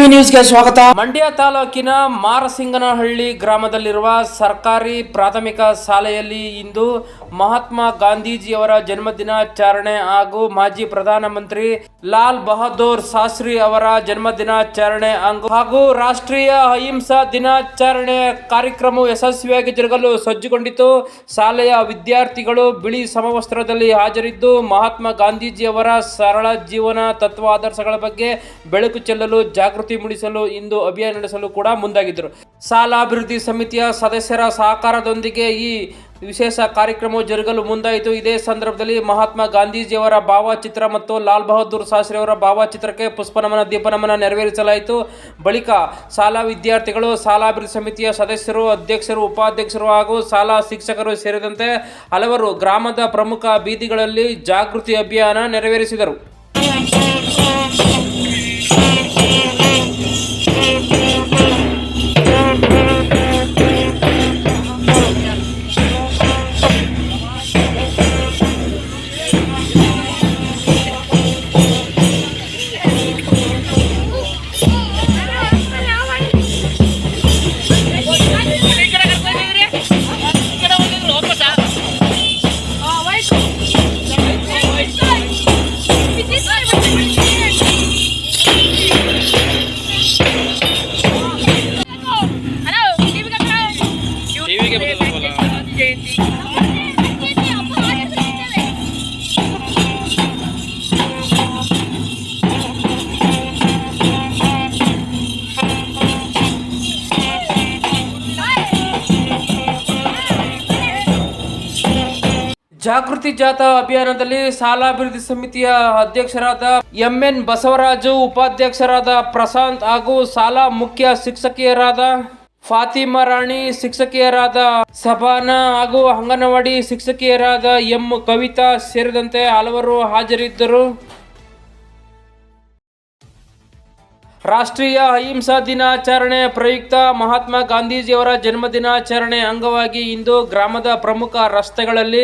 TV ನ್ಯೂಸ್ಗೆ ಸ್ವಾಗತ. ಮಂಡ್ಯ ತಾಲೂಕಿನ ಮಾರಸಿಂಗನಹಳ್ಳಿ ಗ್ರಾಮದಲ್ಲಿರುವ ಸರ್ಕಾರಿ ಪ್ರಾಥಮಿಕ ಶಾಲೆಯಲ್ಲಿ ಇಂದು ಮಹಾತ್ಮ ಗಾಂಧೀಜಿಯವರ ಜನ್ಮದಿನಾಚರಣೆ ಹಾಗೂ ಮಾಜಿ ಪ್ರಧಾನಮಂತ್ರಿ ಲಾಲ್ ಬಹದ್ದೂರ್ ಶಾಸ್ತ್ರಿ ಅವರ ಜನ್ಮದಿನಾಚರಣೆ ಹಾಗೂ ರಾಷ್ಟ್ರೀಯ ಅಹಿಂಸಾ ದಿನಾಚರಣೆ ಕಾರ್ಯಕ್ರಮ ಯಶಸ್ವಿಯಾಗಿ ಜರುಗಲು ಸಜ್ಜುಗೊಂಡಿತು. ಶಾಲೆಯ ವಿದ್ಯಾರ್ಥಿಗಳು ಬಿಳಿ ಸಮವಸ್ತ್ರದಲ್ಲಿ ಹಾಜರಿದ್ದು, ಮಹಾತ್ಮ ಗಾಂಧೀಜಿಯವರ ಸರಳ ಜೀವನ ತತ್ವ ಆದರ್ಶಗಳ ಬಗ್ಗೆ ಬೆಳಕು ಚೆಲ್ಲಲು, ಜಾಗೃತಿ ಮೂಡಿಸಲು ಇಂದು ಅಭಿಯಾನ ನಡೆಸಲು ಕೂಡ ಮುಂದಾಗಿದ್ದರು. ಶಾಲಾಭಿವೃದ್ಧಿ ಸಮಿತಿಯ ಸದಸ್ಯರ ಸಹಕಾರದೊಂದಿಗೆ ಈ ವಿಶೇಷ ಕಾರ್ಯಕ್ರಮವು ಜರುಗಲು ಮುಂದಾಯಿತು. ಇದೇ ಸಂದರ್ಭದಲ್ಲಿ ಮಹಾತ್ಮ ಗಾಂಧೀಜಿಯವರ ಭಾವಚಿತ್ರ ಮತ್ತು ಲಾಲ್ ಬಹದ್ದೂರ್ ಶಾಸ್ತ್ರಿ ಅವರ ಭಾವಚಿತ್ರಕ್ಕೆ ಪುಷ್ಪನಮನ ದೀಪನಮನ ನೆರವೇರಿಸಲಾಯಿತು. ಬಳಿಕ ಶಾಲಾ ವಿದ್ಯಾರ್ಥಿಗಳು ಶಾಲಾಭಿವೃದ್ಧಿ ಸಮಿತಿಯ ಸದಸ್ಯರು, ಅಧ್ಯಕ್ಷರು, ಉಪಾಧ್ಯಕ್ಷರು ಹಾಗೂ ಶಾಲಾ ಶಿಕ್ಷಕರು ಸೇರಿದಂತೆ ಹಲವರು ಗ್ರಾಮದ ಪ್ರಮುಖ ಬೀದಿಗಳಲ್ಲಿ ಜಾಗೃತಿ ಅಭಿಯಾನ ನೆರವೇರಿಸಿದರು. ಜಾಗೃತಿ ಜಾಥಾ ಅಭಿಯಾನದಲ್ಲಿ ಸಾಲಾಭಿವೃದ್ಧಿ ಸಮಿತಿಯ ಅಧ್ಯಕ್ಷರಾದ ಎಂಎನ್ ಬಸವರಾಜು, ಉಪಾಧ್ಯಕ್ಷರಾದ ಪ್ರಶಾಂತ್ ಹಾಗೂ ಶಾಲಾ ಮುಖ್ಯ ಶಿಕ್ಷಕಿಯರಾದ ಫಾತಿಮಾ ರಾಣಿ, ಶಿಕ್ಷಕಿಯರಾದ ಸಬಾನಾ ಹಾಗೂ ಅಂಗನವಾಡಿ ಶಿಕ್ಷಕಿಯರಾದ ಎಂ. ಕವಿತಾ ಸೇರಿದಂತೆ ಹಲವರು ಹಾಜರಿದ್ದರು. ರಾಷ್ಟ್ರೀಯ ಅಹಿಂಸಾ ದಿನಾಚರಣೆ ಪ್ರಯುಕ್ತ ಮಹಾತ್ಮ ಗಾಂಧೀಜಿಯವರ ಜನ್ಮದಿನಾಚರಣೆ ಅಂಗವಾಗಿ ಇಂದು ಗ್ರಾಮದ ಪ್ರಮುಖ ರಸ್ತೆಗಳಲ್ಲಿ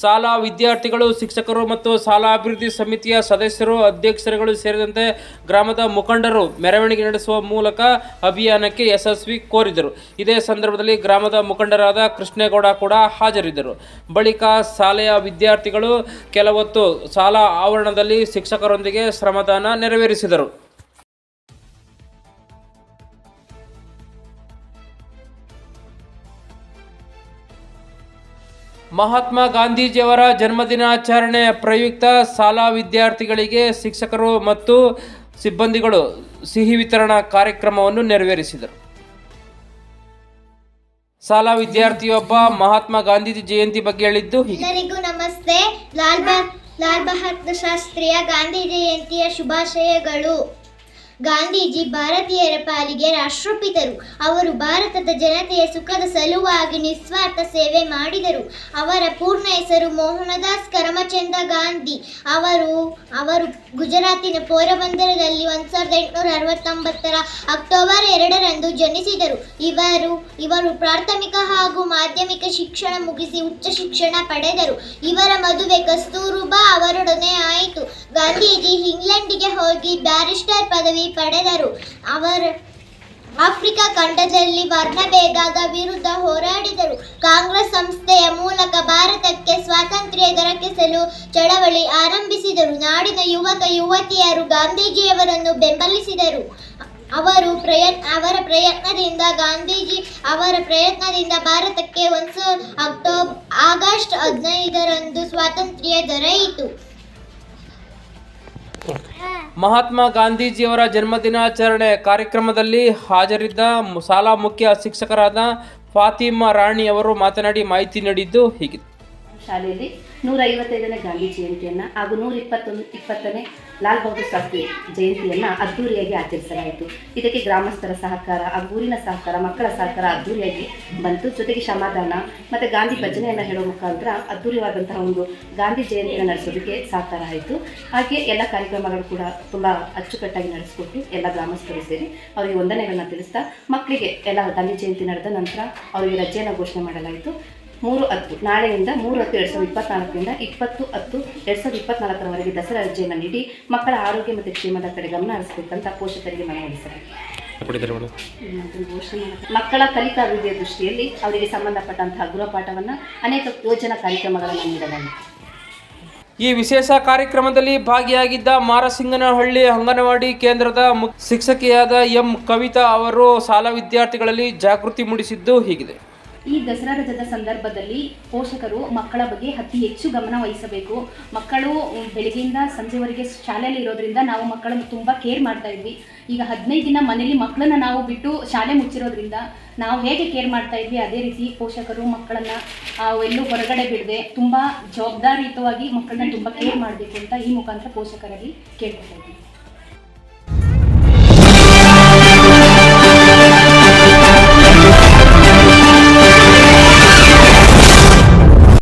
ಶಾಲಾ ವಿದ್ಯಾರ್ಥಿಗಳು, ಶಿಕ್ಷಕರು ಮತ್ತು ಶಾಲಾ ಅಭಿವೃದ್ಧಿ ಸಮಿತಿಯ ಸದಸ್ಯರು, ಅಧ್ಯಕ್ಷರುಗಳು ಸೇರಿದಂತೆ ಗ್ರಾಮದ ಮುಖಂಡರು ಮೆರವಣಿಗೆ ನಡೆಸುವ ಮೂಲಕ ಅಭಿಯಾನಕ್ಕೆ ಯಶಸ್ವಿ ಕೋರಿದರು. ಇದೇ ಸಂದರ್ಭದಲ್ಲಿ ಗ್ರಾಮದ ಮುಖಂಡರಾದ ಕೃಷ್ಣೇಗೌಡ ಕೂಡ ಹಾಜರಿದ್ದರು. ಬಳಿಕ ಶಾಲೆಯ ವಿದ್ಯಾರ್ಥಿಗಳು ಕೆಲವೊತ್ತು ಶಾಲಾ ಆವರಣದಲ್ಲಿ ಶಿಕ್ಷಕರೊಂದಿಗೆ ಶ್ರಮದಾನ ನೆರವೇರಿಸಿದರು. ಮಹಾತ್ಮ ಗಾಂಧೀಜಿಯವರ ಜನ್ಮದಿನಾಚರಣೆ ಪ್ರಯುಕ್ತ ಶಾಲಾ ವಿದ್ಯಾರ್ಥಿಗಳಿಗೆ ಶಿಕ್ಷಕರು ಮತ್ತು ಸಿಬ್ಬಂದಿಗಳು ಸಿಹಿ ವಿತರಣಾ ಕಾರ್ಯಕ್ರಮವನ್ನು ನೆರವೇರಿಸಿದರು. ಶಾಲಾ ವಿದ್ಯಾರ್ಥಿಯೊಬ್ಬ ಮಹಾತ್ಮ ಗಾಂಧೀಜಿ ಜಯಂತಿ ಬಗ್ಗೆ ಹೇಳಿದ್ದು ಎಲ್ಲರಿಗೂ ನಮಸ್ತೆ. ಲಾಲ್ ಬಹದ್ದೂರ್ ಶಾಸ್ತ್ರಿಯ ಗಾಂಧಿ ಜಯಂತಿಯ ಶುಭಾಶಯಗಳು. ಗಾಂಧೀಜಿ ಭಾರತೀಯರ ಪಾಲಿಗೆ ರಾಷ್ಟ್ರಪಿತರು. ಅವರು ಭಾರತದ ಜನತೆಯ ಸುಖದ ಸಲುವಾಗಿ ನಿಸ್ವಾರ್ಥ ಸೇವೆ ಮಾಡಿದರು. ಅವರ ಪೂರ್ಣ ಹೆಸರು ಮೋಹನದಾಸ್ ಕರಮಚಂದ ಗಾಂಧಿ. ಅವರು ಅವರು ಗುಜರಾತಿನ ಪೋರಬಂದರದಲ್ಲಿ ಒಂದು ಸಾವಿರದ ಎಂಟುನೂರ ಅರವತ್ತೊಂಬತ್ತರ ಅಕ್ಟೋಬರ್ ಎರಡರಂದು ಜನಿಸಿದರು. ಇವರು ಇವರು ಪ್ರಾಥಮಿಕ ಹಾಗೂ ಮಾಧ್ಯಮಿಕ ಶಿಕ್ಷಣ ಮುಗಿಸಿ ಉಚ್ಚ ಶಿಕ್ಷಣ ಪಡೆದರು. ಇವರ ಮದುವೆ ಕಸ್ತೂರುಬಾ ಅವರೊಡನೆ ಆಯಿತು. ಗಾಂಧೀಜಿ ಇಂಗ್ಲೆಂಡಿಗೆ ಹೋಗಿ ಬ್ಯಾರಿಸ್ಟರ್ ಪದವಿ ಪಡೆದರು ಅವರ ಆಫ್ರಿಕಾ ಖಂಡದಲ್ಲಿ ವರ್ಣಭೇದದ ವಿರುದ್ಧ ಹೋರಾಡಿದರು. ಕಾಂಗ್ರೆಸ್ ಸಂಸ್ಥೆಯ ಮೂಲಕ ಭಾರತಕ್ಕೆ ಸ್ವಾತಂತ್ರ್ಯ ದೊರಕಿಸಲು ಚಳವಳಿ ಆರಂಭಿಸಿದರು. ನಾಡಿನ ಯುವಕ, ಯುವತಿಯರು ಗಾಂಧೀಜಿಯವರನ್ನು ಬೆಂಬಲಿಸಿದರು. ಅವರು ಪ್ರಯತ್ನ, ಅವರ ಪ್ರಯತ್ನದಿಂದ ಗಾಂಧೀಜಿ ಅವರ ಪ್ರಯತ್ನದಿಂದ ಭಾರತಕ್ಕೆ ಒಂದು ಅಕ್ಟೋಬರ್, ಆಗಸ್ಟ್ ಹದಿನೈದರಂದು ಸ್ವಾತಂತ್ರ್ಯ ದೊರೆಯಿತು. ಮಹಾತ್ಮ ಗಾಂಧೀಜಿಯವರ ಜನ್ಮದಿನಾಚರಣೆ ಕಾರ್ಯಕ್ರಮದಲ್ಲಿ ಹಾಜರಿದ್ದ ಶಾಲಾ ಮುಖ್ಯ ಶಿಕ್ಷಕರಾದ ಫಾತಿಮಾ ರಾಣಿ ಅವರು ಮಾತನಾಡಿ ಮಾಹಿತಿ ನೀಡಿದ್ದು ಹೀಗೆ ಶಾಲೆಯಲ್ಲಿ ನೂರ ಐವತ್ತೈದನೇ ಗಾಂಧಿ ಜಯಂತಿಯನ್ನು ಹಾಗೂ ನೂರ ಇಪ್ಪತ್ತೊಂದು ಇಪ್ಪತ್ತನೇ ಲಾಲ್ ಬಹದ್ದೂರ್ ಶಾಸ್ತ್ರಿ ಜಯಂತಿಯನ್ನು ಅದ್ದೂರಿಯಾಗಿ ಆಚರಿಸಲಾಯಿತು. ಇದಕ್ಕೆ ಗ್ರಾಮಸ್ಥರ ಸಹಕಾರ ಹಾಗೂ ಊರಿನ ಸಹಕಾರ, ಮಕ್ಕಳ ಸಹಕಾರ ಅದ್ದೂರಿಯಾಗಿ ಬಂತು. ಜೊತೆಗೆ ಸಮಾಧಾನ ಮತ್ತು ಗಾಂಧಿ ಭಜನೆಯನ್ನು ಹೇಳೋ ಮುಖಾಂತರ ಅದ್ದೂರಿಯಾದಂತಹ ಒಂದು ಗಾಂಧಿ ಜಯಂತಿಯನ್ನು ನಡೆಸೋದಕ್ಕೆ ಸಹಕಾರ ಆಯಿತು. ಹಾಗೆ ಎಲ್ಲ ಕಾರ್ಯಕ್ರಮಗಳು ಕೂಡ ತುಂಬ ಅಚ್ಚುಕಟ್ಟಾಗಿ ನಡೆಸಿಕೊಟ್ಟು ಎಲ್ಲ ಗ್ರಾಮಸ್ಥರು ಸೇರಿ ಅವರಿಗೆ ವಂದನೆಗಳನ್ನ ತಿಳಿಸ್ತಾ ಮಕ್ಕಳಿಗೆ ಎಲ್ಲ ಗಾಂಧಿ ಜಯಂತಿ ನಡೆದ ನಂತರ ಅವರಿಗೆ ರಜೆಯನ್ನು ಘೋಷಣೆ ಮಾಡಲಾಯಿತು. ಮೂರು ಹತ್ತು ನಾಳೆಯಿಂದ ಮೂರು ಹತ್ತು ಎರಡು ಸಾವಿರದ ಇಪ್ಪತ್ನಾಲ್ಕರಿಂದ ಇಪ್ಪತ್ತು ಹತ್ತು ಎರಡು ಸಾವಿರದ ಇಪ್ಪತ್ನಾಲ್ಕರವರೆಗೆ ದಸರಾ ರಜೆಯನ್ನು ನೀಡಿ ಮಕ್ಕಳ ಆರೋಗ್ಯ ಮತ್ತು ಕ್ಷೇಮದ ಕಡೆ ಗಮನ ಹರಿಸಬೇಕಂತ ಪೋಷಕರಿಗೆ ಮನವಿ ಮಕ್ಕಳ ಮಕ್ಕಳ ಕಲಿಕಾಭಿವೃದ್ಧಿಯ ದೃಷ್ಟಿಯಲ್ಲಿ ಅವರಿಗೆ ಸಂಬಂಧಪಟ್ಟಂತಹ ಗೃಹಪಾಠವನ್ನು ಅನೇಕ ಯೋಜನಾ ಕಾರ್ಯಕ್ರಮಗಳನ್ನು ನೀಡಲಾಗಿದೆ. ಈ ವಿಶೇಷ ಕಾರ್ಯಕ್ರಮದಲ್ಲಿ ಭಾಗಿಯಾಗಿದ್ದ ಮಾರಸಿಂಗನಹಳ್ಳಿ ಅಂಗನವಾಡಿ ಕೇಂದ್ರದ ಶಿಕ್ಷಕಿಯಾದ ಎಂ. ಕವಿತಾ ಅವರು ಶಾಲಾ ವಿದ್ಯಾರ್ಥಿಗಳಲ್ಲಿ ಜಾಗೃತಿ ಮೂಡಿಸಿದ್ದು ಹೀಗಿದೆ. ಈ ದಸರಾ ರಜದ ಸಂದರ್ಭದಲ್ಲಿ ಪೋಷಕರು ಮಕ್ಕಳ ಬಗ್ಗೆ ಅತಿ ಹೆಚ್ಚು ಗಮನ ವಹಿಸಬೇಕು. ಮಕ್ಕಳು ಬೆಳಗ್ಗೆಯಿಂದ ಸಂಜೆವರೆಗೆ ಶಾಲೆಯಲ್ಲಿ ಇರೋದ್ರಿಂದ ನಾವು ಮಕ್ಕಳನ್ನು ತುಂಬ ಕೇರ್ ಮಾಡ್ತಾ ಇದ್ವಿ. ಈಗ ಹದಿನೈದು ದಿನ ಮನೇಲಿ ಮಕ್ಕಳನ್ನ ನಾವು ಬಿಟ್ಟು ಶಾಲೆ ಮುಚ್ಚಿರೋದ್ರಿಂದ ನಾವು ಹೇಗೆ ಕೇರ್ ಮಾಡ್ತಾ ಇದ್ವಿ, ಅದೇ ರೀತಿ ಪೋಷಕರು ಮಕ್ಕಳನ್ನ ಎಲ್ಲೂ ಹೊರಗಡೆ ಬಿಡದೆ ತುಂಬ ಜವಾಬ್ದಾರಿಯುತವಾಗಿ ಮಕ್ಕಳನ್ನ ತುಂಬ ಕೇರ್ ಮಾಡಬೇಕು ಅಂತ ಈ ಮುಖಾಂತರ ಪೋಷಕರಲ್ಲಿ ಕೇಳ್ಕೊತಾ ಇದ್ವಿ